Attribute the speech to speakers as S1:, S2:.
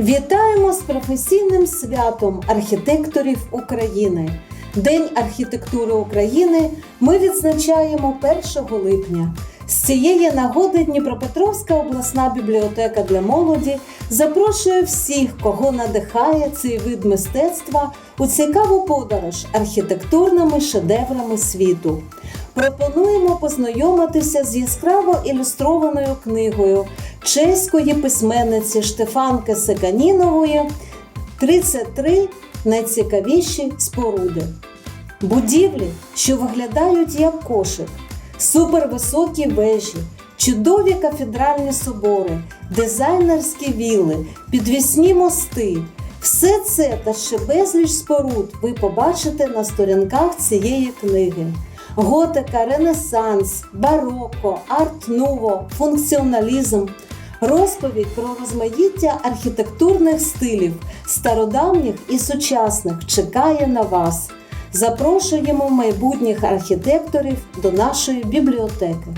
S1: Вітаємо з професійним святом архітекторів України. День архітектури України ми відзначаємо 1 липня. З цієї нагоди Дніпропетровська обласна бібліотека для молоді запрошує всіх, кого надихає цей вид мистецтва у цікаву подорож архітектурними шедеврами світу. Пропонуємо познайомитися з яскраво ілюстрованою книгою чеської письменниці Штефанки Секанінової 33 найцікавіші споруди. Будівлі, що виглядають як кошик, супервисокі вежі, чудові кафедральні собори, дизайнерські вілли, підвісні мости. Все це та ще безліч споруд ви побачите на сторінках цієї книги. Готика, Ренесанс, бароко, арт-нуво, функціоналізм. Розповідь про розмаїття архітектурних стилів, стародавніх і сучасних чекає на вас. Запрошуємо майбутніх архітекторів до нашої бібліотеки.